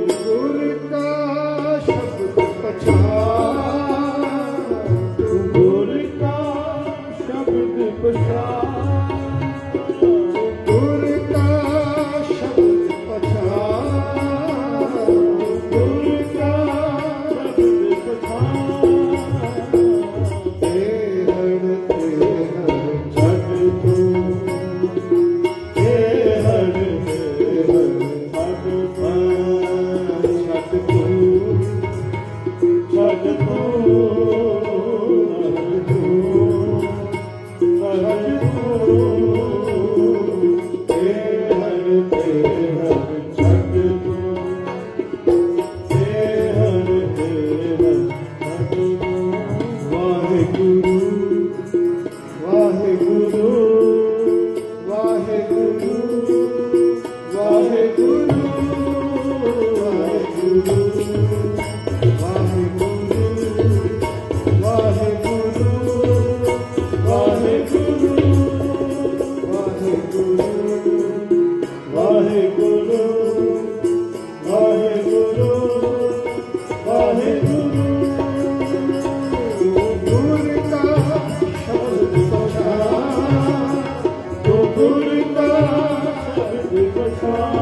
ਗੁਰ ਸ਼ਬਦ ਪਛਾਣ Oh,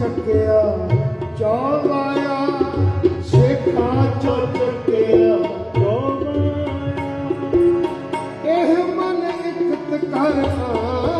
ਚੱਕਿਆ ਚੌਲ ਲਾਇਆ ਸੇਖਾਂ ਚੋ ਚੱਕਿਆ ਚੌਲ ਲਾਇਆ ਇਹ ਮਨ ਇਕਤ ਕਰਨਾ